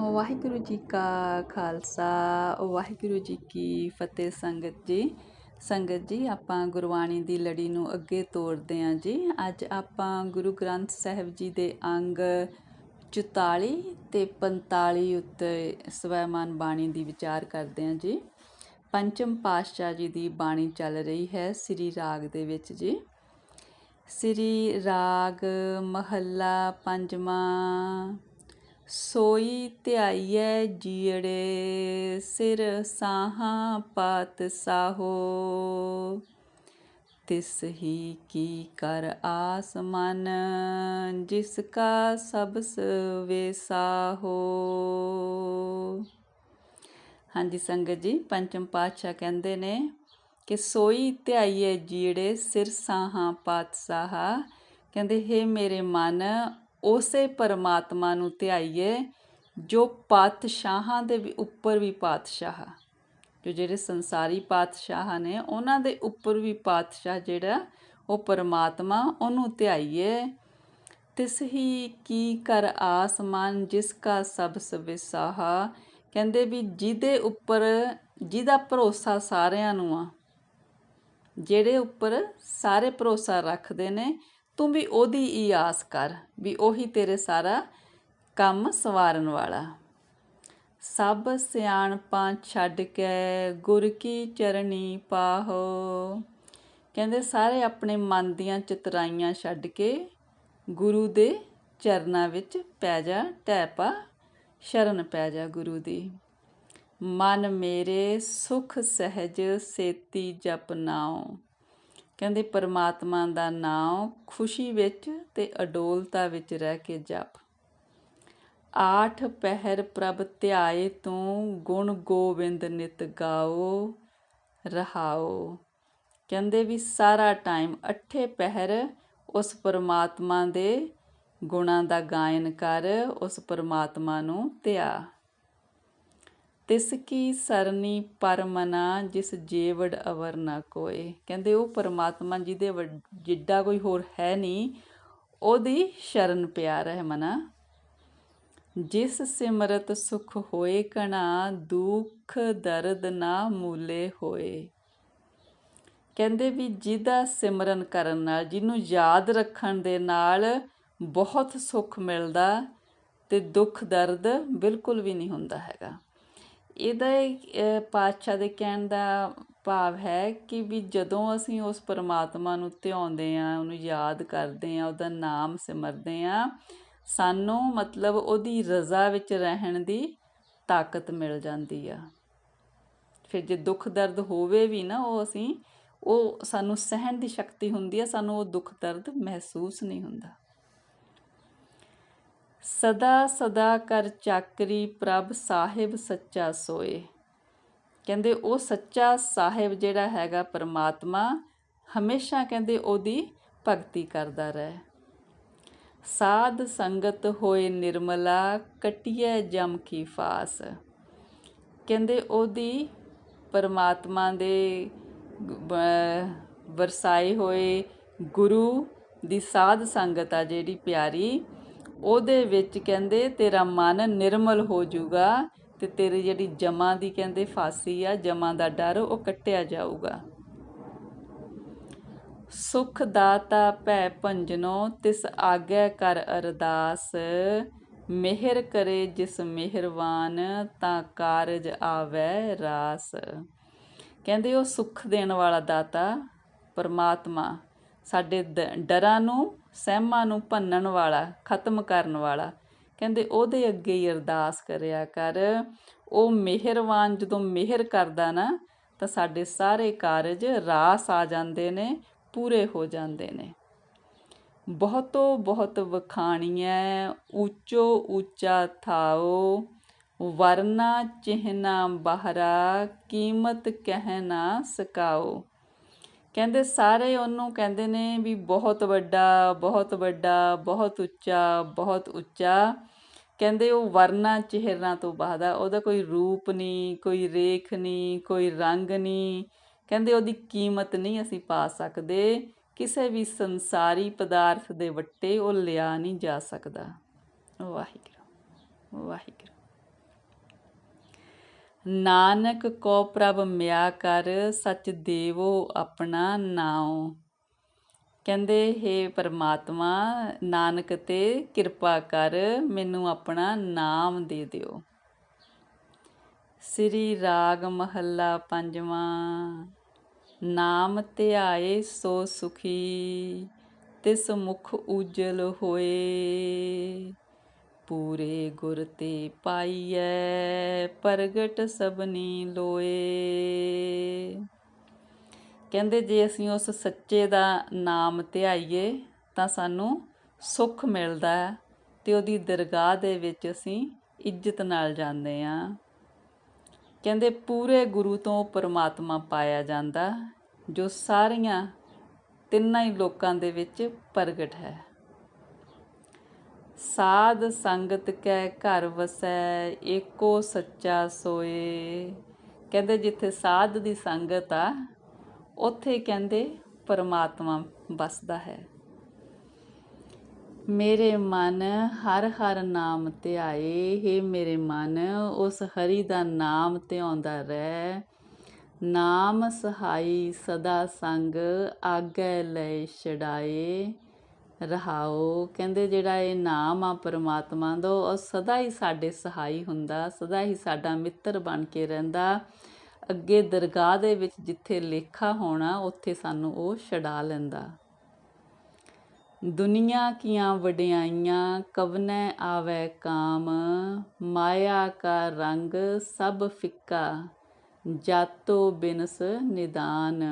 ਵਾਹਿਗੁਰੂ ਜੀ ਕਾ ਖਾਲਸਾ, ਵਾਹਿਗੁਰੂ ਜੀ ਕੀ ਫਤਿਹ ਸੰਗਤ ਜੀ। ਸੰਗਤ ਜੀ, ਆਪਾਂ ਗੁਰਬਾਣੀ ਦੀ ਲੜੀ ਨੂੰ ਅੱਗੇ ਤੋਰਦੇ ਹਾਂ ਜੀ। ਅੱਜ ਆਪਾਂ ਗੁਰੂ ਗ੍ਰੰਥ ਸਾਹਿਬ ਜੀ ਦੇ ਅੰਗ 44 ਤੇ 45 ਉੱਤੇ ਸਵੈਮਾਨ ਬਾਣੀ ਦੀ ਵਿਚਾਰ ਕਰਦੇ ਹਾਂ ਜੀ। ਪੰਚਮ ਪਾਤਸ਼ਾਹ ਜੀ ਦੀ ਬਾਣੀ ਚੱਲ ਰਹੀ ਹੈ ਸ੍ਰੀ ਰਾਗ ਦੇ ਵਿੱਚ ਜੀ। ਸ੍ਰੀ ਰਾਗ ਮਹੱਲਾ ਪੰਜਵਾਂ ਸੋਈ ਧਿਆਈਐ ਜੀੜੇ ਸਿਰ ਸਾਹਾਂ ਪਾਤ ਸਾਹੋ। ਤਿਸ ਹੀ ਕੀ ਕਰ ਆਸਮਨ, ਜਿਸ ਕਾ ਸਭ ਵੇਸਾਹੋ ਹਾਂਜੀ ਸੰਗਤ ਜੀ, ਪੰਚਮ ਪਾਤਸ਼ਾਹ ਕਹਿੰਦੇ ਨੇ ਕਿ ਸੋਈ ਧਿਆਈਏ ਜੀੜੇ ਸਿਰ ਸਾਹਾਂ ਪਾਤਸ਼ਾਹ ਕਹਿੰਦੇ, ਹੇ ਮੇਰੇ ਮਨ ਉਸੇ ਪਰਮਾਤਮਾ ਨੂੰ ਧਿਆਈਏ, ਜੋ ਪਾਤਸ਼ਾਹਾਂ ਦੇ ਵੀ ਉੱਪਰ ਵੀ ਪਾਤਸ਼ਾਹ ਜੋ ਜਿਹੜੇ ਸੰਸਾਰੀ ਪਾਤਸ਼ਾਹ ਨੇ, ਉਹਨਾਂ ਦੇ ਉੱਪਰ ਵੀ ਪਾਤਸ਼ਾਹ ਜਿਹੜਾ, ਉਹ ਪਰਮਾਤਮਾ, ਉਹਨੂੰ ਧਿਆਈਏ। ਤਿਸ ਹੀ ਕੀ ਕਰ ਆਸਮਾਨ, ਜਿਸ ਕਾ ਸਭ ਸਵਿਸਾਹ। ਕਹਿੰਦੇ ਵੀ ਜਿਹਦੇ ਉੱਪਰ, ਜਿਹਦਾ ਭਰੋਸਾ ਸਾਰਿਆਂ ਨੂੰ ਆ। ਜਿਹੜੇ ਉੱਪਰ ਸਾਰੇ ਭਰੋਸਾ ਰੱਖਦੇ ਨੇ ਤੂੰ ਵੀ ਉਹਦੀ ਹੀ ਆਸ ਕਰ ਵੀ ਉਹੀ ਤੇਰੇ ਸਾਰਾ ਕੰਮ ਸਵਾਰਨ ਵਾਲਾ। ਸਭ ਸਿਆਣਪਾਂ ਛੱਡ ਕੇ ਗੁਰ ਕੀ ਚਰਣੀ ਪਾਹੋ। ਕਹਿੰਦੇ ਸਾਰੇ ਆਪਣੇ ਮਨ ਦੀਆਂ ਚਤਰਾਈਆਂ ਛੱਡ ਕੇ ਗੁਰੂ ਦੇ ਚਰਨਾਂ ਵਿੱਚ ਪੈ ਜਾ ਟੈਪਾ ਸ਼ਰਨ ਪੈ ਜਾ ਗੁਰੂ ਦੀ। ਮਨ ਮੇਰੇ ਸੁਖ ਸਹਿਜ ਸੇਤੀ ਜਪ ਨਾਉ। ਕਹਿੰਦੇ ਪਰਮਾਤਮਾ ਦਾ ਨਾਮ ਖੁਸ਼ੀ ਵਿੱਚ ਤੇ ਅਡੋਲਤਾ ਵਿੱਚ ਰਹਿ ਕੇ ਜਪ। ਆਠ ਪਹਿਰ ਪ੍ਰਭ ਧਿਆਏ ਤੂੰ, ਗੁਣ ਗੋਬਿੰਦ ਨਿਤ ਗਾਓ, ਰਹਾਓ। ਕਹਿੰਦੇ ਵੀ ਸਾਰਾ ਟਾਈਮ ਅੱਠੇ ਪਹਿਰ ਉਸ ਪਰਮਾਤਮਾ ਦੇ ਗੁਣਾਂ ਦਾ ਗਾਇਨ ਕਰ, ਉਸ ਪਰਮਾਤਮਾ ਨੂੰ ਧਿਆ। ਤਿਸਕੀ ਸਰਨੀ ਪਰਮਨਾ ਜਿਸ ਜੀਵੜ ਅਵਰ ਨਾ ਕੋਏ। ਕਹਿੰਦੇ ਉਹ ਪਰਮਾਤਮਾ ਜਿਹਦੇ ਜਿੱਡਾ ਕੋਈ ਹੋਰ ਹੈ ਨਹੀਂ, ਉਹਦੀ ਸ਼ਰਨ ਪਿਆਰ ਹੈ ਮਨਾ। ਜਿਸ ਸਿਮਰਤ ਸੁਖ ਹੋਏ ਕਣਾ, ਦੁੱਖ ਦਰਦ ਨਾ ਮੂਲੇ ਹੋਏ। ਕਹਿੰਦੇ ਵੀ ਜਿਹਦਾ ਸਿਮਰਨ ਕਰਨ ਨਾਲ, ਜਿਹਨੂੰ ਯਾਦ ਰੱਖਣ ਦੇ ਨਾਲ ਬਹੁਤ ਸੁੱਖ ਮਿਲਦਾ ਤੇ ਦੁੱਖ ਦਰਦ ਬਿਲਕੁਲ ਵੀ ਨਹੀਂ ਹੁੰਦਾ ਹੈਗਾ। ਇਹਦਾ ਪਾਤਸ਼ਾਹ ਦੇ ਕਹਿਣ ਦਾ ਭਾਵ ਹੈ ਕਿ ਵੀ ਜਦੋਂ ਅਸੀਂ ਉਸ ਪਰਮਾਤਮਾ ਨੂੰ ਧਿਆਉਂਦੇ ਹਾਂ, ਉਹਨੂੰ ਯਾਦ ਕਰਦੇ ਹਾਂ, ਉਹਦਾ ਨਾਮ ਸਿਮਰਦੇ ਹਾਂ, ਸਾਨੂੰ ਮਤਲਬ ਉਹਦੀ ਰਜ਼ਾ ਵਿੱਚ ਰਹਿਣ ਦੀ ਤਾਕਤ ਮਿਲ ਜਾਂਦੀ ਆ। ਫਿਰ ਜੇ ਦੁੱਖ ਦਰਦ ਹੋਵੇ ਵੀ ਨਾ ਉਹ ਅਸੀਂ, ਉਹ ਸਾਨੂੰ ਸਹਿਣ ਦੀ ਸ਼ਕਤੀ ਹੁੰਦੀ ਆ, ਸਾਨੂੰ ਉਹ ਦੁੱਖ ਦਰਦ ਮਹਿਸੂਸ ਨਹੀਂ ਹੁੰਦਾ। ਸਦਾ ਸਦਾ ਕਰ ਚਾਕਰੀ ਪ੍ਰਭ ਸਾਹਿਬ ਸੱਚਾ ਸੋਏ। ਕਹਿੰਦੇ ਉਹ ਸੱਚਾ ਸਾਹਿਬ ਜਿਹੜਾ ਹੈਗਾ ਪਰਮਾਤਮਾ, ਹਮੇਸ਼ਾ ਕਹਿੰਦੇ ਉਹਦੀ ਭਗਤੀ ਕਰਦਾ ਰਹੇ। ਸਾਧ ਸੰਗਤ ਹੋਏ ਨਿਰਮਲਾ, ਕਟਿਐ ਜਮ ਕੀ ਫਾਸ। ਕਹਿੰਦੇ ਉਹਦੀ ਪਰਮਾਤਮਾ ਦੇ ਵਰਸਾਏ ਹੋਏ ਗੁਰੂ ਦੀ ਸਾਧ ਸੰਗਤ ਆ ਜਿਹੜੀ ਪਿਆਰੀ ਉਹਦੇ ਵਿੱਚ ਕਹਿੰਦੇ, ਤੇਰਾ ਮਨ ਨਿਰਮਲ ਹੋ ਜਾਊਗਾ ਤੇ ਤੇਰੀ ਜਿਹੜੀ ਜਮਾ ਦੀ ਕਹਿੰਦੇ ਫਾਸੀ ਆ, ਜਮਾ ਦਾ ਡਰ ਉਹ ਕੱਟਿਆ ਜਾਊਗਾ। ਸੁਖ ਦਾਤਾ ਭੈ ਭੰਜਨੋ, ਤਿਸ ਆਗੈ ਕਰ ਅਰਦਾਸ। ਮਿਹਰ ਕਰੇ ਜਿਸ ਮਿਹਰਵਾਨ, ਤਾਂ ਕਾਰਜ ਆਵੇ ਰਾਸ। ਕਹਿੰਦੇ ਉਹ ਸੁਖ ਦੇਣ ਵਾਲਾ ਦਾਤਾ, ਪਰਮਾਤਮਾ। ਸਾਡੇ ਦ, ਡਰਾਂ ਨੂੰ, ਸਹਿਮਾਂ ਨੂੰ ਭੰਨਣ ਵਾਲਾ, ਖਤਮ ਕਰਨ ਵਾਲਾ। ਕਹਿੰਦੇ ਉਹਦੇ ਅੱਗੇ ਹੀ ਅਰਦਾਸ ਕਰਿਆ ਕਰ। ਉਹ ਮਿਹਰਵਾਨ ਜਦੋਂ ਮਿਹਰ ਕਰਦਾ ਨਾ, ਤਾਂ ਸਾਡੇ ਸਾਰੇ ਕਾਰਜ ਰਾਸ ਆ ਜਾਂਦੇ ਨੇ, ਪੂਰੇ ਹੋ ਜਾਂਦੇ ਨੇ। ਬਹੁਤੋ ਬਹੁਤ ਵਖਾਣੀਐ, ਉੱਚੋ ਉੱਚਾ ਥਾਓ, ਵਰਨਾ ਚਿਹਨਾ ਬਹਰਾ, ਕੀਮਤ ਕਹਿ ਨਾ ਸਕਾਓ। ਕਹਿੰਦੇ ਸਾਰੇ ਉਹਨੂੰ ਕਹਿੰਦੇ ਨੇ ਵੀ ਬਹੁਤ ਵੱਡਾ ਬਹੁਤ ਵੱਡਾ, ਬਹੁਤ ਉੱਚਾ ਬਹੁਤ ਉੱਚਾ। ਕਹਿੰਦੇ ਉਹ ਵਰਨਾ ਚਿਹਰਾ ਤੋਂ ਬਾਹਦਾ ਉਹਦਾ ਕੋਈ ਰੂਪ ਨਹੀਂ ਕੋਈ ਰੇਖ ਨਹੀਂ ਕੋਈ ਰੰਗ ਨਹੀਂ ਕਹਿੰਦੇ ਉਹਦੀ ਕੀਮਤ ਨਹੀਂ ਅਸੀਂ ਪਾ ਸਕਦੇ, ਕਿਸੇ ਵੀ ਸੰਸਾਰੀ ਪਦਾਰਥ ਦੇ ਵੱਟੇ ਉਹ ਲਿਆ ਨਹੀਂ ਜਾ ਸਕਦਾ। ਵਾਹਿਗੁਰੂ ਵਾਹਿਗੁਰੂ। ਨਾਨਕ ਕੋ ਪ੍ਰਭ ਮਿਆ ਕਰ, ਸਚ ਦੇਵੋ ਆਪਣਾ ਨਾਉ। ਕਹਿੰਦੇ हे ਪਰਮਾਤਮਾ, ਨਾਨਕ ਤੇ ਕਿਰਪਾ ਕਰ, ਮੈਨੂੰ ਆਪਣਾ ਨਾਮ ਦੇ ਦਿਓ। ਸ੍ਰੀ ਰਾਗ ਮਹੱਲਾ ਪੰਜਵਾਂ, ਨਾਮ ਧਿਆਏ ਸੋ ਸੁਖੀ, ਤਿਸ ਮੁਖ ਉਜਲ ਹੋਏ। ਪੂਰੇ ਗੁਰ ਤੇ ਪਾਈਐ, ਪ੍ਰਗਟ ਸਭਨੀ ਲੋਏ। ਕਹਿੰਦੇ ਜੇ ਅਸੀਂ ਉਸ ਸੱਚੇ ਦਾ ਨਾਮ ਧਿਆਈਏ, ਤਾਂ ਸਾਨੂੰ ਸੁੱਖ ਮਿਲਦਾ ਹੈ ਤੇ ਉਹਦੀ ਦਰਗਾਹ ਦੇ ਵਿੱਚ ਅਸੀਂ ਇੱਜ਼ਤ ਨਾਲ ਜਾਂਦੇ ਆ ਕਹਿੰਦੇ ਪੂਰੇ ਗੁਰੂ ਤੋਂ ਪਰਮਾਤਮਾ ਪਾਇਆ ਜਾਂਦਾ, ਜੋ ਸਾਰੀਆਂ ਤਿੰਨਾਂ ਹੀ ਲੋਕਾਂ ਦੇ ਵਿੱਚ ਪ੍ਰਗਟ ਹੈ। ਸਾਧ ਸੰਗਤ ਕੈ ਘਰ ਵਸੈ, ਏਕੋ ਸੱਚਾ ਸੋਏ। ਕਹਿੰਦੇ ਜਿੱਥੇ ਸਾਧ ਦੀ ਸੰਗਤ ਆ, ਉੱਥੇ ਕਹਿੰਦੇ ਪਰਮਾਤਮਾ ਵਸਦਾ ਹੈ। ਮੇਰੇ ਮਨ ਹਰ ਹਰ ਨਾਮ ਧਿਆਏ हे ਮੇਰੇ ਮਨ, ਉਸ ਹਰੀ ਦਾ ਨਾਮ ਧਿਆਉਂਦਾ ਰਹਿ। ਨਾਮ ਸਹਾਈ ਸਦਾ ਸੰਗ ਆਗੇ ਲੈ ਛਡਾਏ। ਰਹਾਓ। ਕਹਿੰਦੇ ਜਿਹੜਾ ਇਹ ਨਾਮ ਆ ਪਰਮਾਤਮਾ ਦਾ, ਉਹ ਸਦਾ ਹੀ ਸਾਡੇ ਸਹਾਈ ਹੁੰਦਾ, ਸਦਾ ਹੀ ਸਾਡਾ ਮਿੱਤਰ ਬਣ ਕੇ ਰਹਿੰਦਾ। ਅੱਗੇ ਦਰਗਾਹ ਦੇ ਵਿੱਚ ਜਿੱਥੇ ਲੇਖਾ ਹੋਣਾ, ਉੱਥੇ ਸਾਨੂੰ ਉਹ ਛਡਾ ਲੈਂਦਾ। ਦੁਨੀਆ ਕੀਆਂ ਵਡਿਆਈਆਂ, ਕਵਨੈ ਆਵੈ ਕਾਮ, ਮਾਇਆ ਕਾ ਰੰਗ ਸਭ ਫਿੱਕਾ, ਜਾਤੋ ਬਿਨਸ ਨਿਦਾਨ।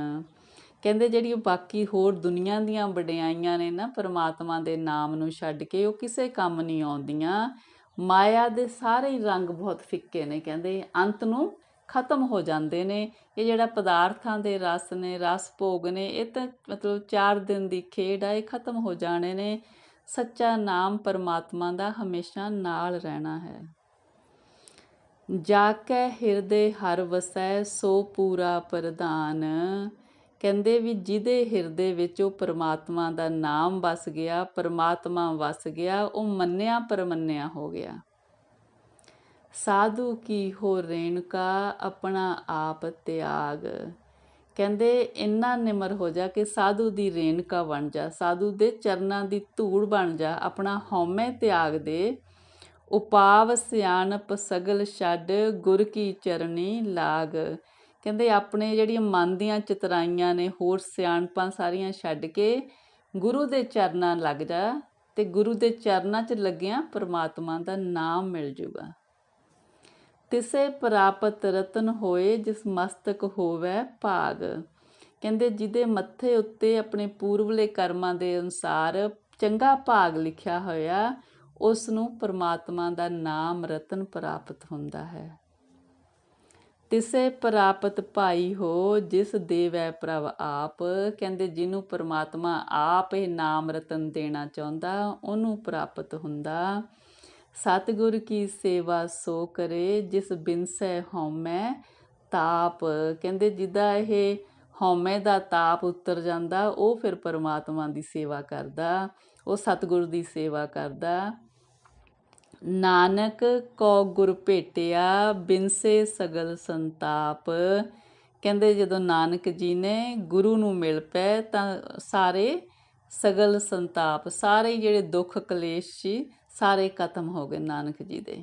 ਕਹਿੰਦੇ ਜਿਹੜੀ ਬਾਕੀ ਹੋਰ ਦੁਨੀਆ ਦੀਆਂ ਵਡਿਆਈਆਂ ਨੇ ਨਾ ਪਰਮਾਤਮਾ ਦੇ ਨਾਮ ਨੂੰ ਛੱਡ ਕੇ, ਉਹ ਕਿਸੇ ਕੰਮ ਨਹੀਂ ਆਉਂਦੀਆਂ। ਮਾਇਆ ਦੇ ਸਾਰੇ ਰੰਗ ਬਹੁਤ ਫਿੱਕੇ ਨੇ, ਕਹਿੰਦੇ ਅੰਤ ਨੂੰ ਖਤਮ ਹੋ ਜਾਂਦੇ ਨੇ। ਇਹ ਜਿਹੜਾ ਪਦਾਰਥਾਂ ਦੇ ਰਸ ਨੇ, ਰਸ ਭੋਗ ਨੇ, ਇਹ ਤਾਂ ਮਤਲਬ 4 ਦਿਨ ਦੀ ਖੇਡ ਆ, ਇਹ ਖਤਮ ਹੋ ਜਾਣੇ ਨੇ। ਸੱਚਾ ਨਾਮ ਪਰਮਾਤਮਾ ਦਾ ਹਮੇਸ਼ਾ ਨਾਲ ਰਹਿਣਾ ਹੈ। ਜਾ ਕੇ ਹਿਰਦੇ ਹਰ ਵਸੈ, ਸੋ ਪੂਰਾ ਪ੍ਰਧਾਨ। ਕਹਿੰਦੇ ਵੀ ਜਿਹਦੇ ਹਿਰਦੇ ਵਿੱਚ ਉਹ ਪਰਮਾਤਮਾ ਦਾ ਨਾਮ ਵਸ ਗਿਆ, ਪਰਮਾਤਮਾ ਵਸ ਗਿਆ, ਉਹ ਮੰਨਿਆ ਪਰਮੰਨਿਆ ਹੋ ਗਿਆ। ਸਾਧੂ ਕੀ ਹੋ ਰੇਣਕਾ, ਆਪਣਾ ਆਪ ਤਿਆਗ। ਕਹਿੰਦੇ ਇੰਨਾ ਨਿਮਰ ਹੋ ਜਾ ਕਿ ਸਾਧੂ ਦੀ ਰੇਣਕਾ ਬਣ ਜਾ, ਸਾਧੂ ਦੇ ਚਰਨਾਂ ਦੀ ਧੂੜ ਬਣ ਜਾ, ਆਪਣਾ ਹਉਮੈ ਤਿਆਗ ਦੇ। ਉਪਾਵ ਸਿਆਣਪ ਸਗਲ ਛੱਡ, ਗੁਰ ਕੀ ਚਰਣੀ ਲਾਗ। ਕਹਿੰਦੇ ਆਪਣੇ ਜਿਹੜੀਆਂ ਮਨ ਦੀਆਂ ਚਤਰਾਈਆਂ ਨੇ, ਹੋਰ ਸਿਆਣਪਾਂ ਸਾਰੀਆਂ ਛੱਡ ਕੇ ਗੁਰੂ ਦੇ ਚਰਨਾਂ ਲੱਗ ਜਾ ਤੇ ਗੁਰੂ ਦੇ ਚਰਨਾਂ 'ਚ ਲੱਗਿਆ ਪ੍ਰਮਾਤਮਾ ਦਾ ਨਾਮ ਮਿਲ ਜੂਗਾ। ਤਿਸੇ ਪ੍ਰਾਪਤ ਰਤਨ ਹੋਏ ਜਿਸ ਮਸਤਕ ਹੋਵੇ ਭਾਗ। ਕਹਿੰਦੇ ਜਿਹਦੇ ਮੱਥੇ ਉੱਤੇ ਆਪਣੇ ਪੂਰਵਲੇ ਕਰਮਾਂ ਦੇ ਅਨੁਸਾਰ ਚੰਗਾ ਭਾਗ ਲਿਖਿਆ ਹੋਇਆ, ਉਸ ਨੂੰ ਪਰਮਾਤਮਾ ਦਾ ਨਾਮ ਰਤਨ ਪ੍ਰਾਪਤ ਹੁੰਦਾ ਹੈ। ਤਿਸੇ ਪ੍ਰਾਪਤ ਭਾਈ ਹੋ, ਜਿਸ ਦੇਵੈ ਪ੍ਰਭ ਆਪ। ਕਹਿੰਦੇ, ਜਿਹਨੂੰ ਪਰਮਾਤਮਾ ਆਪ ਇਹ ਨਾਮ ਰਤਨ ਦੇਣਾ ਚਾਹੁੰਦਾ, ਉਹਨੂੰ ਪ੍ਰਾਪਤ ਹੁੰਦਾ। ਸਤਿਗੁਰ ਕੀ ਸੇਵਾ ਸੋ ਕਰੇ, ਜਿਸ ਬਿਨਸੈ ਹਉਮੈ ਤਾਪ। ਕਹਿੰਦੇ ਜਿੱਦਾਂ ਇਹ ਹਉਮੈ ਦਾ ਤਾਪ ਉਤਰ ਜਾਂਦਾ, ਉਹ ਫਿਰ ਪਰਮਾਤਮਾ ਦੀ ਸੇਵਾ ਕਰਦਾ, ਉਹ ਸਤਿਗੁਰ ਦੀ ਸੇਵਾ ਕਰਦਾ। ਨਾਨਕ ਕੋ ਗੁਰ ਭੇਟਿਆ ਬਿਨਸੇ ਸਗਲ ਸੰਤਾਪ। ਕਹਿੰਦੇ ਜਦੋਂ ਨਾਨਕ ਜੀ ਨੇ ਗੁਰੂ ਨੂੰ ਮਿਲ ਪਏ ਤਾਂ ਸਾਰੇ ਸਗਲ ਸੰਤਾਪ, ਸਾਰੇ ਜਿਹੜੇ ਦੁੱਖ ਕਲੇਸ਼ ਸੀ, ਸਾਰੇ ਖਤਮ ਹੋ ਗਏ ਨਾਨਕ ਜੀ ਦੇ।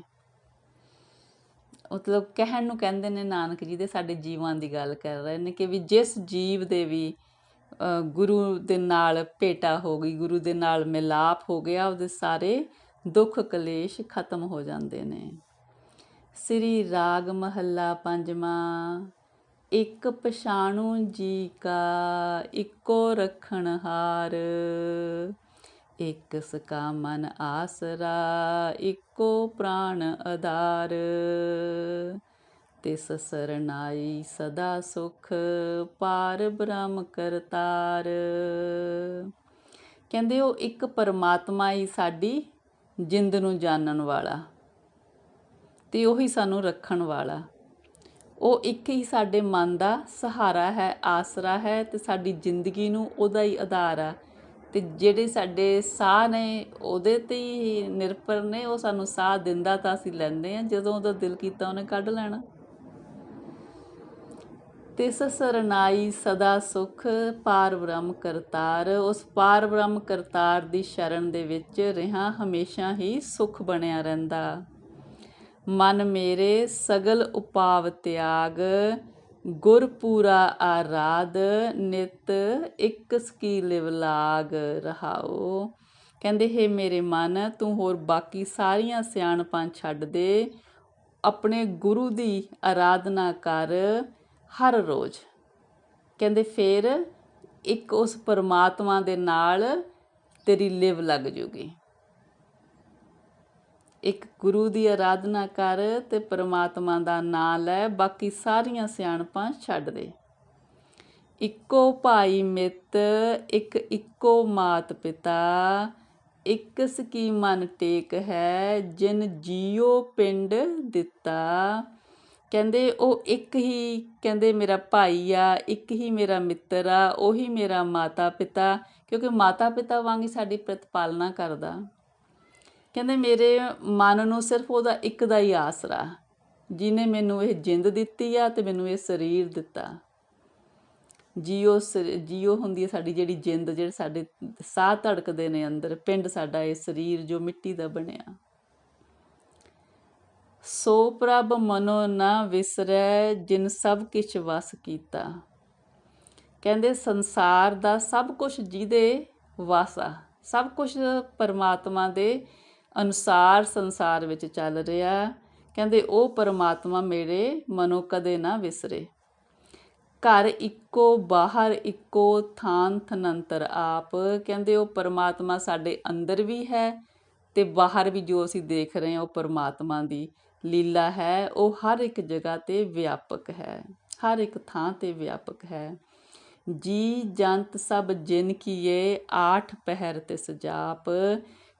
ਮਤਲਬ ਕਹਿਣ ਨੂੰ ਕਹਿੰਦੇ ਨੇ ਨਾਨਕ ਜੀ ਦੇ ਸਾਡੇ ਜੀਵਾਂ ਦੀ ਗੱਲ ਕਰ ਰਹੇ ਨੇ ਕਿ ਵੀ ਜਿਸ ਜੀਵ ਦੇ ਵੀ ਗੁਰੂ ਦੇ ਨਾਲ ਭੇਟਾ ਹੋ ਗਈ, ਗੁਰੂ ਦੇ ਨਾਲ ਮਿਲਾਪ ਹੋ ਗਿਆ, ਉਹਦੇ ਸਾਰੇ ਦੁੱਖ ਕਲੇਸ਼ ਖਤਮ ਹੋ ਜਾਂਦੇ ਨੇ। ਸ੍ਰੀ ਰਾਗ ਮਹੱਲਾ ਪੰਜਵਾਂ, ਇੱਕ ਪਛਾਣੂ ਜੀ ਕਾ ਇੱਕੋ ਰਖਣ ਹਾਰ। ਇਕ ਸਕਾ ਮਨ ਆਸਰਾ, ਇੱਕੋ ਪ੍ਰਾਣ ਆਧਾਰ ਤਿਸ ਸਰਨਾਈ ਸਦਾ ਸੁਖ, ਪਾਰ ਬ੍ਰਹਮ ਕਰਤਾਰ। ਕਹਿੰਦੇ ਉਹ ਇੱਕ ਪਰਮਾਤਮਾ ਹੀ ਸਾਡੀ ਜਿੰਦ ਨੂੰ ਜਾਣਨ ਵਾਲਾ ਤੇ ਉਹੀ ਸਾਨੂੰ ਰੱਖਣ ਵਾਲਾ। ਉਹ ਇੱਕ ਹੀ ਸਾਡੇ ਮਨ ਦਾ ਸਹਾਰਾ ਹੈ, ਆਸਰਾ ਹੈ ਤੇ ਸਾਡੀ ਜ਼ਿੰਦਗੀ ਨੂੰ ਉਹਦਾ ਹੀ ਆਧਾਰ ਆ। ਤੇ ਜਿਹੜੇ ਸਾਡੇ ਸਾਹ ਨੇ, ਉਹਦੇ ਤੇ ਹੀ ਨਿਰਭਰ ਨੇ, ਉਹ ਸਾਨੂੰ ਸਾਹ ਦਿੰਦਾ ਤਾਂ ਅਸੀਂ ਲੈਂਦੇ ਆ ਜਦੋਂ ਉਹਦਾ ਦਿਲ ਕੀਤਾ ਉਹਨੇ ਕੱਢ ਲੈਣਾ। ਤਿਸ ਸਰਨਾਈ ਸਦਾ ਸੁਖ, ਪਾਰ ਬ੍ਰਹਮ ਕਰਤਾਰ। ਉਸ ਪਾਰ ਬ੍ਰਹਮ ਕਰਤਾਰ ਦੀ ਸ਼ਰਨ ਦੇ ਵਿੱਚ ਰਹਾ ਹਮੇਸ਼ਾ ਹੀ ਸੁਖ ਬਣਿਆ ਰਹਿੰਦਾ। ਮਨ ਮੇਰੇ ਸਗਲ ਉਪਾਵ ਤਿਆਗ, ਗੁਰ ਪੂਰਾ ਆਰਾਧ, ਨਿਤ ਇੱਕ ਸਕੀ ਲਿਵ ਲਾਗ ਰਹਾਓ ਕਹਿੰਦੇ, ਹੈ ਮੇਰੇ ਮਨ, ਤੂੰ ਹੋਰ ਬਾਕੀ ਸਾਰੀਆਂ ਸਿਆਣਪਾਂ ਛੱਡ ਦੇ। ਆਪਣੇ ਗੁਰੂ ਦੀ ਆਰਾਧਨਾ ਕਰ ਹਰ ਰੋਜ਼। ਕਹਿੰਦੇ ਫਿਰ ਇੱਕ ਉਸ ਪਰਮਾਤਮਾ ਦੇ ਨਾਲ ਤੇਰੀ ਲਿਵ ਲੱਗ ਜੂਗੀ। ਇੱਕ ਗੁਰੂ ਦੀ ਆਰਾਧਨਾ ਕਰ ਤੇ ਪਰਮਾਤਮਾ ਦਾ ਨਾਮ ਲੈ, ਬਾਕੀ ਸਾਰੀਆਂ ਸਿਆਣਪਾਂ ਛੱਡ ਦੇ। ਇੱਕੋ ਭਾਈ ਮਿੱਤ, ਇੱਕ ਇੱਕੋ ਮਾਤ ਪਿਤਾ, ਇੱਕ ਸਕੀ ਮਨ ਟੇਕ ਹੈ, ਜਿਨ ਜੀਓ ਪਿੰਡ ਦਿੱਤਾ। ਕਹਿੰਦੇ ਉਹ ਇੱਕ ਹੀ ਕਹਿੰਦੇ ਮੇਰਾ ਭਾਈ ਆ, ਇੱਕ ਹੀ ਮੇਰਾ ਮਿੱਤਰ ਆ, ਉਹੀ ਮੇਰਾ ਮਾਤਾ ਪਿਤਾ ਕਿਉਂਕਿ ਮਾਤਾ ਪਿਤਾ ਵਾਂਗ ਹੀ ਸਾਡੀ ਪ੍ਰਤਪਾਲਨਾ ਕਰਦਾ। ਕਹਿੰਦੇ ਮੇਰੇ ਮਨ ਨੂੰ ਸਿਰਫ ਉਹਦਾ ਇੱਕ ਦਾ ਹੀ ਆਸਰਾ ਜਿਨੇ ਮੈਨੂੰ ਇਹ ਜਿੰਦ ਦਿੱਤੀ ਆ ਤੇ ਮੈਨੂੰ ਇਹ ਸਰੀਰ ਦਿੱਤਾ। ਜੀਓ ਜੀਓ ਹੁੰਦੀ ਹੈ ਸਾਡੀ ਜਿਹੜੀ ਜਿੰਦ, ਜਿਹੜੇ ਸਾਡੇ ਸਾਹ ਧੜਕਦੇ ਨੇ ਅੰਦਰ, ਪਿੰਡ ਸਾਡਾ ਇਹ ਸਰੀਰ ਜੋ ਮਿੱਟੀ ਦਾ ਬਣਿਆ। ਸੋ ਪ੍ਰਭ ਮਨੋ ਨਾ ਵਿਸਰੈ, ਜਿਨ ਸਭ ਕਿਛ ਵਸ ਕੀਤਾ। ਕਹਿੰਦੇ ਸੰਸਾਰ ਦਾ ਸਭ ਕੁਝ ਜਿਹਦੇ ਵਸ ਆ, ਸਭ ਕੁਝ ਪਰਮਾਤਮਾ ਦੇ ਅਨੁਸਾਰ ਸੰਸਾਰ ਵਿੱਚ ਚੱਲ ਰਿਹਾ। ਕਹਿੰਦੇ ਉਹ ਪਰਮਾਤਮਾ ਮੇਰੇ ਮਨੋ ਕਦੇ ਨਾ ਵਿਸਰੇ। ਘਰ ਇੱਕੋ, ਬਾਹਰ ਇੱਕੋ ਥਾਨ ਥਨੰਤਰ ਆਪ। ਕਹਿੰਦੇ ਉਹ ਪਰਮਾਤਮਾ ਸਾਡੇ ਅੰਦਰ ਵੀ ਹੈ ਤੇ ਬਾਹਰ ਵੀ ਜੋ ਅਸੀਂ ਦੇਖ ਰਹੇ ਹਾਂ ਉਹ ਪਰਮਾਤਮਾ ਦੀ। ਲੀਲਾ ਹੈ, ਉਹ ਹਰ ਇੱਕ ਜਗ੍ਹਾ ਤੇ ਵਿਆਪਕ ਹੈ, ਹਰ ਇੱਕ ਥਾਂ ਤੇ ਵਿਆਪਕ ਹੈ। ਜੀ ਜੰਤ ਸਭ ਜਿਨ ਕੀਏ, ਆਠ ਪਹਿਰ ਤੇ ਸਜਾਪ।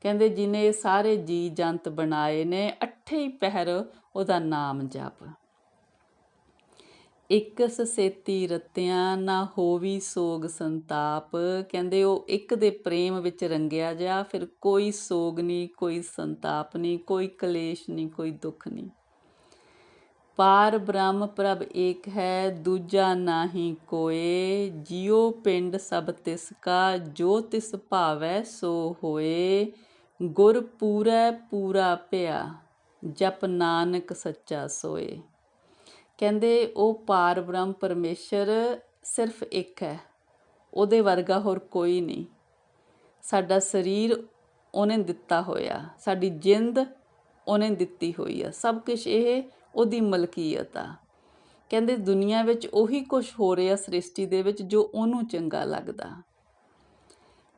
ਕਹਿੰਦੇ ਜਿਨੇ ਸਾਰੇ ਜੀ ਜੰਤ ਬਣਾਏ ਨੇ, ਅੱਠੇ ਹੀ ਪਹਿਰ ਉਹਦਾ ਨਾਮ ਜਪ। ਇੱਕ ਸੇਤੀ ਰਤਿਆਂ ਨਾ ਹੋਵੀ ਸੋਗ ਸੰਤਾਪ। ਕਹਿੰਦੇ ਉਹ ਇੱਕ ਦੇ ਪ੍ਰੇਮ ਵਿੱਚ ਰੰਗਿਆ ਜਾ ਫਿਰ ਕੋਈ ਸੋਗ ਨਹੀਂ, ਕੋਈ ਸੰਤਾਪ ਨਹੀਂ, ਕੋਈ ਕਲੇਸ਼ ਨਹੀਂ, ਕੋਈ ਦੁੱਖ ਨਹੀਂ। ਪਾਰ ਬ੍ਰਹਮ ਪ੍ਰਭ ਏਕ ਹੈ, ਦੂਜਾ ਨਾਹੀ ਕੋਏ। ਜਿਉ ਪਿੰਡ ਸਭ ਤਿਸ ਕਾ, ਜੋ ਤਿਸ ਭਾਵੈ ਸੋ ਹੋਏ। ਗੁਰ ਪੂਰੈ ਪੂਰਾ ਪਿਆ, ਜਪ ਨਾਨਕ ਸੱਚਾ ਸੋਏ। ਕਹਿੰਦੇ ਉਹ ਪਾਰ ਬ੍ਰਹਮ ਪਰਮੇਸ਼ਰ ਸਿਰਫ ਇੱਕ ਹੈ, ਉਹਦੇ ਵਰਗਾ ਹੋਰ ਕੋਈ ਨਹੀਂ। ਸਾਡਾ ਸਰੀਰ ਉਹਨੇ ਦਿੱਤਾ ਹੋਇਆ, ਸਾਡੀ ਜਿੰਦ ਉਹਨੇ ਦਿੱਤੀ ਹੋਈ ਆ, ਸਭ ਕੁਝ ਇਹ ਉਹਦੀ ਮਲਕੀਅਤ ਆ। ਕਹਿੰਦੇ ਦੁਨੀਆ ਵਿੱਚ ਉਹੀ ਕੁਝ ਹੋ ਰਿਹਾ ਸ੍ਰਿਸ਼ਟੀ ਦੇ ਵਿੱਚ ਜੋ ਉਹਨੂੰ ਚੰਗਾ ਲੱਗਦਾ।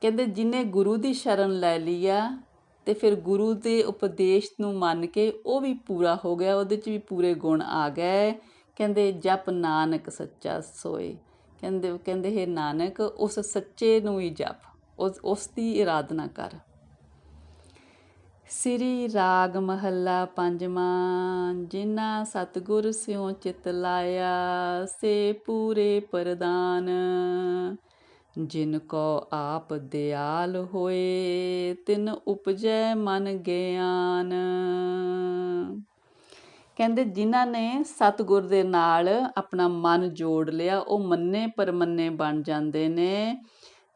ਕਹਿੰਦੇ ਜਿਨੇ ਗੁਰੂ ਦੀ ਸ਼ਰਨ ਲੈ ਲਈ ਆ ਅਤੇ ਫਿਰ ਗੁਰੂ ਦੇ ਉਪਦੇਸ਼ ਨੂੰ ਮੰਨ ਕੇ ਉਹ ਵੀ ਪੂਰਾ ਹੋ ਗਿਆ, ਉਹਦੇ 'ਚ ਵੀ ਪੂਰੇ ਗੁਣ ਆ ਗਏ। ਕਹਿੰਦੇ, ਜਪ ਨਾਨਕ ਸੱਚਾ ਸੋਏ। ਕਹਿੰਦੇ ਕਹਿੰਦੇ, ਹੈ ਨਾਨਕ, ਉਸ ਸੱਚੇ ਨੂੰ ਹੀ ਜਪ, ਉਸ ਉਸ ਦੀ ਇਰਾਦਨਾ ਕਰ। ਸ੍ਰੀ ਰਾਗ ਮਹੱਲਾ ਪੰਜਵਾਂ, ਜਿਨ੍ਹਾਂ ਸਤਗੁਰ ਸਿਉ ਚਿਤ ਲਾਇਆ, ਸੇ ਪੂਰੇ ਪ੍ਰਦਾਨ। ਜਿਨ ਕੋ ਆਪ ਦਿਆਲ ਹੋਏ, ਤਿਨ ਉਪਜੈ ਮਨ ਗਿਆਨ। ਕਹਿੰਦੇ ਜਿਨ੍ਹਾਂ ਨੇ ਸਤਗੁਰ ਦੇ ਨਾਲ ਆਪਣਾ ਮਨ ਜੋੜ ਲਿਆ, ਉਹ ਮੰਨੇ ਪਰਮੰਨੇ ਬਣ ਜਾਂਦੇ ਨੇ।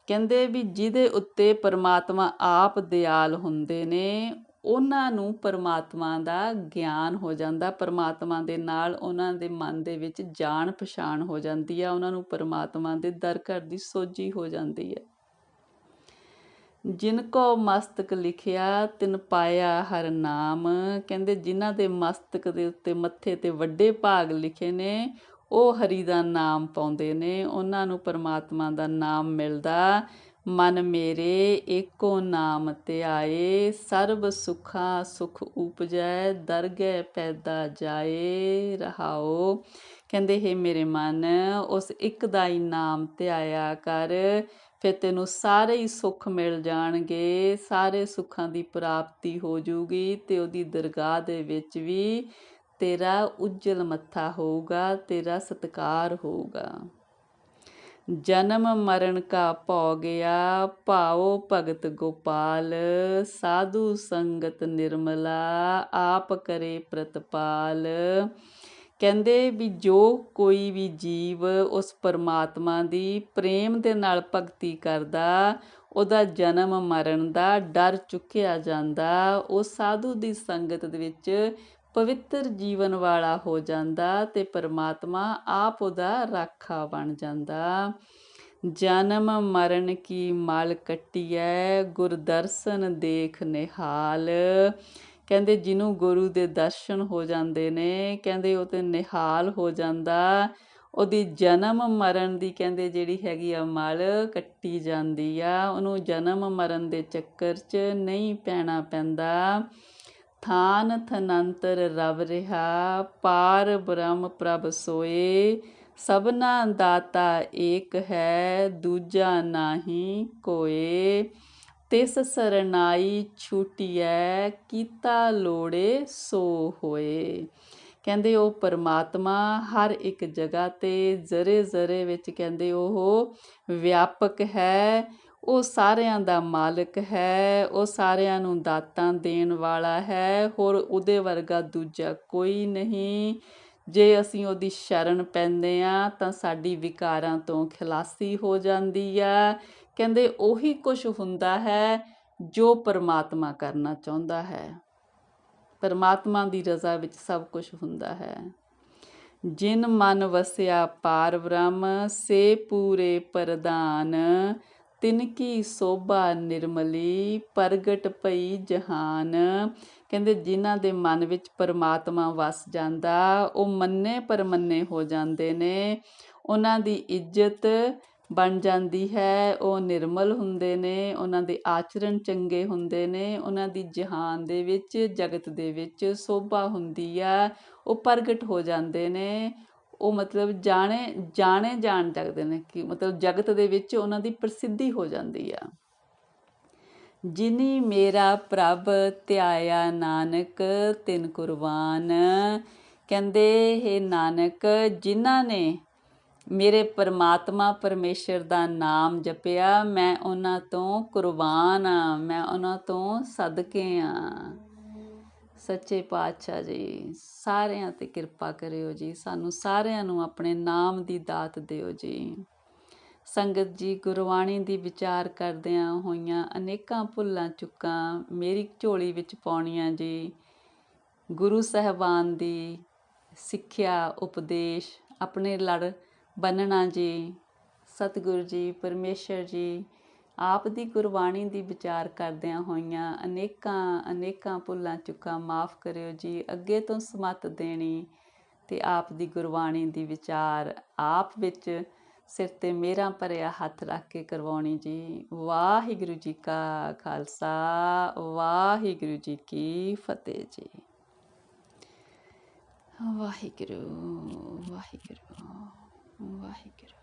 ਕਹਿੰਦੇ ਵੀ ਜਿਹਦੇ ਉੱਤੇ ਪਰਮਾਤਮਾ ਆਪ ਦਿਆਲ ਹੁੰਦੇ ਨੇ ਉਹਨਾਂ ਨੂੰ ਪਰਮਾਤਮਾ ਦਾ ਗਿਆਨ ਹੋ ਜਾਂਦਾ, ਪਰਮਾਤਮਾ ਦੇ ਨਾਲ ਉਹਨਾਂ ਦੇ ਮਨ ਦੇ ਵਿੱਚ ਜਾਣ ਪਛਾਣ ਹੋ ਜਾਂਦੀ ਆ, ਉਹਨਾਂ ਨੂੰ ਪਰਮਾਤਮਾ ਦੇ ਦਰ ਘਰ ਦੀ ਸੋਝੀ ਹੋ ਜਾਂਦੀ ਹੈ ਜਿਨ ਕੋ ਮਸਤਕ ਲਿਖਿਆ, ਤਿਨ ਪਾਇਆ ਹਰ ਨਾਮ। ਕਹਿੰਦੇ ਜਿਨ੍ਹਾਂ ਦੇ ਮਸਤਕ ਦੇ ਉੱਤੇ ਮੱਥੇ ਤੇ ਵੱਡੇ ਭਾਗ ਲਿਖੇ ਨੇ, ਉਹ ਹਰੀ ਦਾ ਨਾਮ ਪਾਉਂਦੇ ਨੇ। ਉਹਨਾਂ ਨੂੰ ਪਰਮਾਤਮਾ ਦਾ ਨਾਮ ਮਿਲਦਾ। ਮਨ ਮੇਰੇ ਏਕੋ ਨਾਮ ਤੇ ਆਏ, ਸਰਬ ਸੁਖਾ ਸੁਖ ਉਪਜੈ, ਦਰਗਹਿ ਪੈਦਾ ਜਾਏ ਰਹਾਓ ਕਹਿੰਦੇ, ਹੈ ਮੇਰੇ ਮਨ, ਉਸ ਇੱਕ ਦਾ ਹੀ ਨਾਮ ਤੇ ਆਇਆ ਕਰ, ਫਿਰ ਤੈਨੂੰ ਸਾਰੇ ਹੀ ਸੁੱਖ ਮਿਲ ਜਾਣਗੇ, ਸਾਰੇ ਸੁੱਖਾਂ ਦੀ ਪ੍ਰਾਪਤੀ ਹੋ ਜੂਗੀ, ਤੇ ਉਹਦੀ ਦਰਗਾਹ ਦੇ ਵਿੱਚ ਵੀ ਤੇਰਾ ਉਜਲ ਮੱਥਾ ਹੋਊਗਾ, ਤੇਰਾ ਸਤਕਾਰ ਹੋਊਗਾ। ਜਨਮ ਮਰਨ ਕਾ ਭੋ ਗਿਆ ਭਾਉ ਭਗਤ ਗੋਪਾਲ, ਸਾਧੂ ਸੰਗਤ ਨਿਰਮਲਾ, ਆਪ ਕਰੇ ਪ੍ਰਤਪਾਲ। ਕਹਿੰਦੇ ਵੀ ਜੋ ਕੋਈ ਵੀ ਜੀਵ ਉਸ ਪਰਮਾਤਮਾ ਦੀ ਪ੍ਰੇਮ ਦੇ ਨਾਲ ਭਗਤੀ ਕਰਦਾ, ਉਹਦਾ ਜਨਮ ਮਰਨ ਦਾ ਡਰ ਚੁੱਕਿਆ ਜਾਂਦਾ। ਉਹ ਸਾਧੂ ਦੀ ਸੰਗਤ ਦੇ ਵਿੱਚ ਪਵਿੱਤਰ ਜੀਵਨ ਵਾਲਾ ਹੋ ਜਾਂਦਾ ਤੇ ਪਰਮਾਤਮਾ ਆਪ ਉਹਦਾ ਰਾਖਾ ਬਣ ਜਾਂਦਾ। ਜਨਮ ਮਰਨ ਕੀ ਮਲ ਕੱਟੀਐ ਗੁਰਦਰਸ਼ਨ ਦੇਖ ਨਿਹਾਲ। ਕਹਿੰਦੇ ਜਿਹਨੂੰ ਗੁਰੂ ਦੇ ਦਰਸ਼ਨ ਹੋ ਜਾਂਦੇ ਨੇ, ਕਹਿੰਦੇ ਉਹ ਤੇ ਨਿਹਾਲ ਹੋ ਜਾਂਦਾ। ਉਹਦੀ ਜਨਮ ਮਰਨ ਦੀ ਕਹਿੰਦੇ ਜਿਹੜੀ ਹੈਗੀ ਆ ਮਲ ਕੱਟੀ ਜਾਂਦੀ ਆ। ਉਹਨੂੰ ਜਨਮ ਮਰਨ ਦੇ ਚੱਕਰ 'ਚ ਨਹੀਂ ਪੈਣਾ ਪੈਂਦਾ। ਥਾਨ ਥਨੰਤਰ ਰਵ ਰਿਹਾ, ਪਾਰ ਬ੍ਰਹਮ ਪ੍ਰਭ ਸੋਏ। ਸਭਨਾ ਦਾਤਾ ਏਕ ਹੈ, ਦੂਜਾ ਨਾਹੀ ਕੋਏ। ਤਿਸ ਸਰਨਾਈ ਛੂਟੀਐ, ਕੀਤਾ ਲੋੜੇ ਸੋ ਹੋਏ। ਕਹਿੰਦੇ ਉਹ ਪਰਮਾਤਮਾ ਹਰ ਇੱਕ ਜਗ੍ਹਾ ਤੇ ਜ਼ਰੇ ਜ਼ਰੇ ਵਿੱਚ ਕਹਿੰਦੇ ਉਹ ਵਿਆਪਕ ਹੈ। ਉਹ ਸਾਰਿਆਂ ਦਾ ਮਾਲਕ ਹੈ, ਉਹ ਸਾਰਿਆਂ ਨੂੰ ਦਾਤਾਂ ਦੇਣ ਵਾਲਾ ਹੈ, ਹੋਰ ਉਹਦੇ ਵਰਗਾ ਦੂਜਾ ਕੋਈ ਨਹੀਂ। ਜੇ ਅਸੀਂ ਉਹਦੀ ਸ਼ਰਨ ਪੈਂਦੇ ਆ ਤਾਂ ਸਾਡੀ ਵਿਕਾਰਾਂ ਤੋਂ ਖਲਾਸੀ ਹੋ ਜਾਂਦੀ ਆ ਕਹਿੰਦੇ ਉਹੀ ਕੁਝ ਹੁੰਦਾ ਹੈ ਜੋ ਪਰਮਾਤਮਾ ਕਰਨਾ ਚਾਹੁੰਦਾ ਹੈ। ਪਰਮਾਤਮਾ ਦੀ ਰਜ਼ਾ ਵਿੱਚ ਸਭ ਕੁਝ ਹੁੰਦਾ ਹੈ। ਜਿਨ ਮਨ ਵਸਿਆ ਪਾਰ ਬ੍ਰਹਮ, ਸੇ ਪੂਰੇ ਪ੍ਰਦਾਨ ਤਿਨਕੀ ਸੋਭਾ ਨਿਰਮਲੀ ਪ੍ਰਗਟ ਪਈ ਜਹਾਨ। ਕਹਿੰਦੇ ਜਿਨ੍ਹਾਂ ਦੇ ਮਨ ਵਿੱਚ ਪਰਮਾਤਮਾ ਵਸ ਜਾਂਦਾ, ਉਹ ਮੰਨੇ ਪਰਮੰਨੇ ਹੋ ਜਾਂਦੇ ਨੇ। ਉਹਨਾਂ ਦੀ ਇੱਜ਼ਤ ਬਣ ਜਾਂਦੀ ਹੈ, ਉਹ ਨਿਰਮਲ ਹੁੰਦੇ ਨੇ। ਉਹਨਾਂ ਦੇ ਆਚਰਣ ਚੰਗੇ ਹੁੰਦੇ ਨੇ। ਉਹਨਾਂ ਦੀ ਜਹਾਨ ਦੇ ਵਿੱਚ, ਜਗਤ ਦੇ ਵਿੱਚ ਸੋਭਾ ਹੁੰਦੀ ਆ, ਉਹ ਪ੍ਰਗਟ ਹੋ ਜਾਂਦੇ ਨੇ। ਉਹ ਮਤਲਬ ਜਾਣੇ ਜਾਣੇ ਜਾਣ ਲੱਗਦੇ ਨੇ ਕਿ ਮਤਲਬ ਜਗਤ ਦੇ ਵਿੱਚ ਉਹਨਾਂ ਦੀ ਪ੍ਰਸਿੱਧੀ ਹੋ ਜਾਂਦੀ ਆ। ਜਿਨੀ ਮੇਰਾ ਪ੍ਰਭ ਧਿਆਇਆ ਨਾਨਕ, ਤਿਨ ਕੁਰਬਾਨ। ਕਹਿੰਦੇ, ਹੈ ਨਾਨਕ, ਜਿਨ੍ਹਾਂ ਨੇ ਮੇਰੇ ਪਰਮਾਤਮਾ ਪਰਮੇਸ਼ਰ ਦਾ ਨਾਮ ਜਪਿਆ, ਮੈਂ ਉਹਨਾਂ ਤੋਂ ਕੁਰਬਾਨ ਆ, ਮੈਂ ਉਹਨਾਂ ਤੋਂ ਸਦਕੇ ਆ। ਸੱਚੇ ਪਾਤਸ਼ਾਹ ਜੀ, ਸਾਰਿਆਂ ਤੇ ਕਿਰਪਾ ਕਰਿਓ ਜੀ। ਸਾਨੂੰ ਸਾਰਿਆਂ ਨੂੰ ਆਪਣੇ ਨਾਮ ਦੀ ਦਾਤ ਦਿਓ ਜੀ। ਸੰਗਤ ਜੀ, ਗੁਰਬਾਣੀ ਦੀ ਵਿਚਾਰ ਕਰਦਿਆਂ ਹੋਈਆਂ ਅਨੇਕਾਂ ਭੁੱਲਾਂ ਚੁੱਕਾਂ ਮੇਰੀ ਝੋਲੀ ਵਿੱਚ ਪਾਉਣੀਆਂ ਜੀ। ਗੁਰੂ ਸਹਿਬਾਨ ਦੀ ਸਿੱਖਿਆ, ਉਪਦੇਸ਼, ਆਪਣੇ ਲੜ ਬੰਨਣਾ ਜੀ। ਸਤਿਗੁਰੂ ਜੀ, ਪਰਮੇਸ਼ਰ ਜੀ ਆਪ ਦੀ ਗੁਰਬਾਣੀ ਦੀ ਵਿਚਾਰ ਕਰਦਿਆਂ ਹੋਈਆਂ ਅਨੇਕਾਂ ਅਨੇਕਾਂ ਭੁੱਲਾਂ ਚੁੱਕਾਂ ਮਾਫ ਕਰਿਓ ਜੀ, ਅੱਗੇ ਤੋਂ ਸਮਤ ਦੇਣੀ ਤੇ ਆਪ ਦੀ ਗੁਰਬਾਣੀ ਦੀ ਵਿਚਾਰ ਆਪ ਵਿੱਚ ਸਿਰ ਤੇ ਮੇਰਾ ਭਰਿਆ ਹੱਥ ਰੱਖ ਕੇ ਕਰਵਾਉਣੀ ਜੀ। ਵਾਹਿਗੁਰੂ ਜੀ ਕਾ ਖਾਲਸਾ, ਵਾਹਿਗੁਰੂ ਜੀ ਕੀ ਫਤਿਹ ਜੀ। ਵਾਹਿਗੁਰੂ ਵਾਹਿਗੁਰੂ ਵਾਹਿਗੁਰੂ।